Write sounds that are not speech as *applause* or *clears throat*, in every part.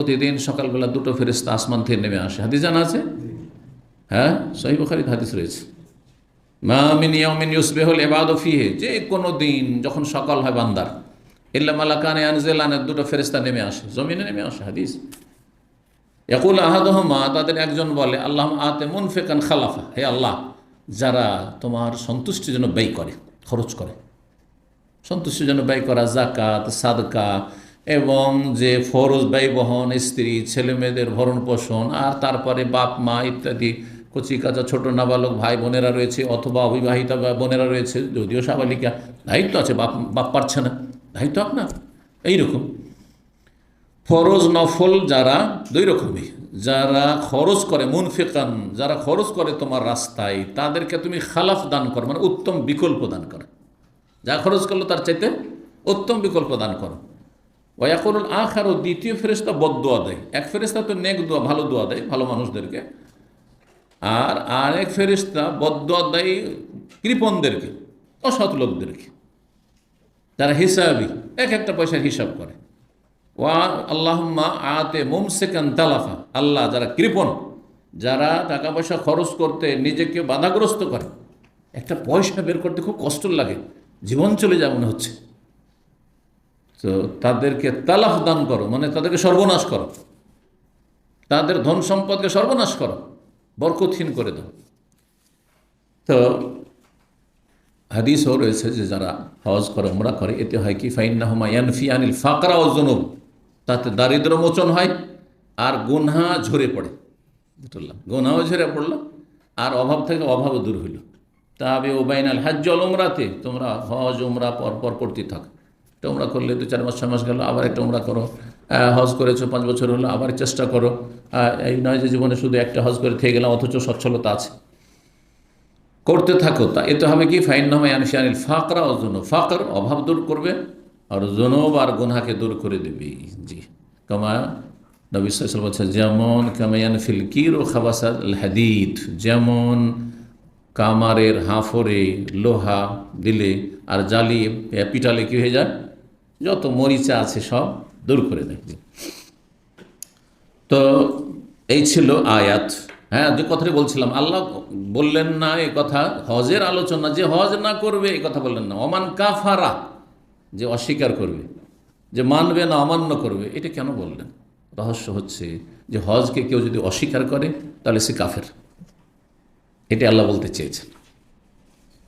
প্রতিদিন সকালবেলা দুটো ফেরিস্তা আসমান থেকে নেমে আসে। হাদিস জানা আছে? হ্যাঁ সহি বখারিত হাদিস রয়েছে। যে কোনো দিন যখন সকাল হয় বান্দার দুটো ফেরিস্তা নেমে আসে। জমিনে নেমে আসে, হাদিস। একুল আহাদহমা, তাদের একজন বলে আল্লাহ আতে মুনফেকান খালাফা। হে আল্লাহ, যারা তোমার সন্তুষ্টির জন্য ব্যয় করে, খরচ করে। সন্তুষ্টির জন্য ব্যয় করা জাকাত সাদকা এবং যে ফরজ ব্যয় বহন স্ত্রী ছেলে মেয়েদের ভরণ পোষণ, আর তারপরে বাপ, মা ইত্যাদি, কচি কাজা ছোট নাবালক ভাই বোনেরা রয়েছে অথবা অবিবাহিতা বোনেরা রয়েছে, যদিও সাবালিকা, দায়িত্ব আছে, বাপ বাপ পারছে না, দায়িত্ব আপনার, এইরকম। ফরজ নফল যারা দুই রকমই যারা খরচ করে, মুনফিকান, যারা খরচ করে তোমার রাস্তায়, তাদেরকে তুমি খালাফ দান করো মানে উত্তম বিকল্প দান করো। যা খরচ করল তার চাইতে উত্তম বিকল্প দান করো। ওয়াকুল আখার ও দ্বিতীয় ফেরেস্তা বদোয়া দেয় এক ফেরেস্তা তো নেক দোয়া, ভালো দোয়া দেয়, ভালো মানুষদেরকে। আর আরেক ফেরিস্তা বদোয়া দেয় কৃপণদেরকে, অসৎ লোকদেরকে। যারা হিসাবই এক একটা পয়সার হিসাব করে। ওয়া আল্লাহম্মা আতে মুমসেকান তালাফা, আল্লাহ যারা কৃপণ, যারা টাকা পয়সা খরচ করতে নিজেকে বাধাগ্রস্ত করে, একটা পয়সা বের করতে খুব কষ্ট লাগে। জীবন চলে যায় মনে হচ্ছে। তো তাদেরকে তালাফ দান করো মানে তাদেরকে সর্বনাশ করো। তাদের ধন সম্পদকে সর্বনাশ করো, বরকতহীন করে দাও। তো হাদিসও রয়েছে যে যারা হজ করে ওমরা করে, এতে হয় কি? ফাইন্না হুমা ইয়ানফি আনিল ফাকরা ও জনব তাতে দারিদ্র মোচন হয় আর গুনহা ঝরে পড়ে। বুঝলাম? গুনহাও ঝরে পড়ল আর অভাব থেকে অভাবও দূর হইল। তবে ওবাইনাল হাজ্জ অল উমরাতে, তোমরা হজ পর পর করতে থাকো। একটা উমরা করলে, দু চার মাস, ছয় মাস গেল, আবার একটা উমরা করো। হজ করেছ, পাঁচ বছর হলো, আবার চেষ্টা করো। এই নয় যে জীবনে শুধু একটা হজ করে থেকে গেলাম, অথচ সচ্ছলতা আছে। করতে থাকো তা, এতে হবে কি? ফাইন নামে আনিল ফাকরা ও জনব। ফাকর অভাব দূর করবে, আর জনব আর গুনহাকে দূর করে দেবে। জি। কামা নবী বলছে যেমন কামায়ান ফিলকির ও খাবাসাদ হাদিদ, যেমন কামারের হাফরে লোহা দিলে আর জ্বালিয়ে পিটালে কি হয়ে যায়? যত মরিচা আছে সব দূর করে দেখবে। তো এই ছিল আয়াত। হ্যাঁ যে কথাটি বলছিলাম, আল্লাহ বললেন না এই কথা, হজের আলোচনা, যে হজ না করবে এ কথা বললেন না। অমান কাফারা, যে অস্বীকার করবে, যে মানবে না, অমান্য করবে, এটা কেন বললেন? রহস্য হচ্ছে যে হজকে কেউ যদি অস্বীকার করে, তাহলে সে কাফের। এটা আল্লাহ বলতে চেয়েছেন।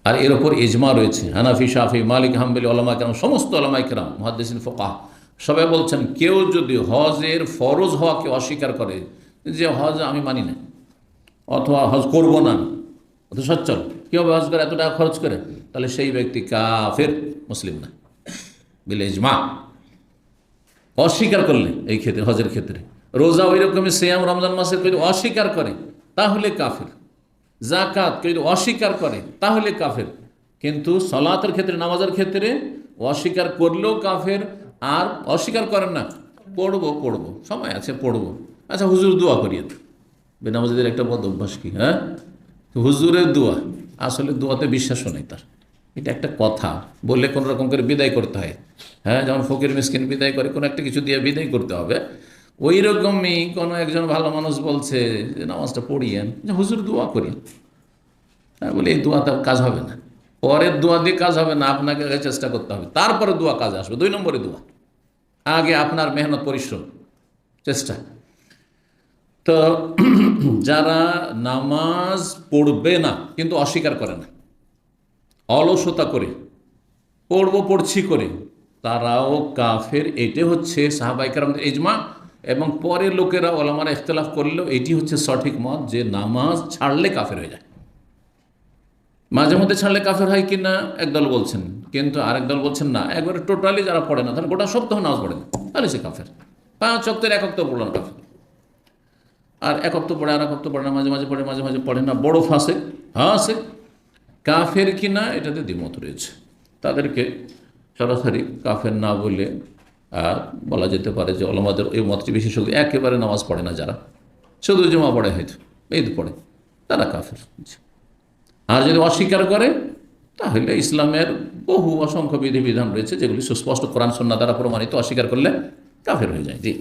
আর এর ওপর ইজমা রয়েছে। হানাফি, শাফি, মালিক, হাম্বলি ওলামা কেরাম, সমস্ত ওলামাই কেরাম মহাদ্দিন ফোকাহ, সবাই বলছেন, কেউ যদি হজের ফরজ হওয়াকে অস্বীকার করে, যে হজ আমি মানি না, অথবা হজ করব না অত সচ্ছল কেউ হজ করে, এত টাকা খরচ করে? তাহলে সেই ব্যক্তি কাফের, মুসলিম না। বিলে ইজমা। অস্বীকার করলে এই ক্ষেত্রে, হজের ক্ষেত্রে। রোজা ওই রকমই সিয়াম রমজান মাসের অস্বীকার করে, তাহলে কাফের। জাকাত কেউ যদি অস্বীকার করে, তাহলে কাফের। কিন্তু সলাতের ক্ষেত্রে, নামাজের ক্ষেত্রে অস্বীকার করলেও কাফের, আর অস্বীকার করেন না। পড়ব পড়ব, সময় আছে, পড়ব। আচ্ছা হুজুর দোয়া করিয়ে বেনামাজিদের একটা বদ অভ্যাস কি হ্যাঁ? হুজুরের দোয়া, আসলে দোয়াতে বিশ্বাসও নেই তার। এটা একটা কথা, বললে কোনো রকম করে বিদায় করতে হয়। হ্যাঁ যেমন ফকির মিসকিন বিদায় করে, কোনো একটা কিছু দিয়ে বিদায় করতে হবে। ওই রকমই কোনো একজন ভালো মানুষ বলছে যে, নামাজটা পড়িয়েন। যে, হুজুর দোয়া হ্যাঁ বলে, এই দোয়াতে কাজ হবে না। পরের দোয়া দিয়ে কাজ হবে না, আপনাকে আগে চেষ্টা করতে হবে। তারপরে দোয়া কাজ আসবে। দুই নম্বরে দোয়া। আগে আপনার মেহনত, পরিশ্রম, চেষ্টা। তো *clears throat* যারা নামাজ পড়বে না, কিন্তু অস্বীকার করে না, অলসতা করে, পড়ব পড়ছি করে, তারাও কাফের এটি হচ্ছে সাহাবাইকার ইজমা। এবং পরে লোকেরা ওলামারা ইখতলাফ করলেও এটি হচ্ছে সঠিক মত যে নামাজ ছাড়লে কাফের হয়ে যায়। মাঝে মধ্যে ছাড়লে কাফের হয় কি না একদল বলছেন, কিন্তু আরেক দল বলছেন না। একবারে টোটালি যারা পড়ে না, তাহলে গোটা সপ্তাহ নামাজ পড়ে না, তাহলে সে কাফের। পাঁচ অক্তের এক অক্ত পড়ল না কাফের। আর এক অক্ত পড়ে আর এক অক্ত পড়ে না, মাঝে মাঝে পড়ে, মাঝে মাঝে পড়ে না, বড় ফাঁসে হাসে কাফের কি না এটাতে দ্বিমত রয়েছে। তাদেরকে সরাসরি কাফের না বলে বলা যেতে পারে যে অলমাদের ওই মতটি বিশেষজ্ঞ একেবারে নামাজ পড়ে না যারা। শুধু জমা পড়ে হয়তো, ঈদ পড়ে, তারা কাফের। আর যদি অস্বীকার করে, তাহলে ইসলামের বহু অসংখ্য বিধিবিধান রয়েছে যেগুলি সুস্পষ্ট কোরআন সন্না দ্বারা প্রমাণিত, অস্বীকার করলে কাফের হয়ে যায়। জি।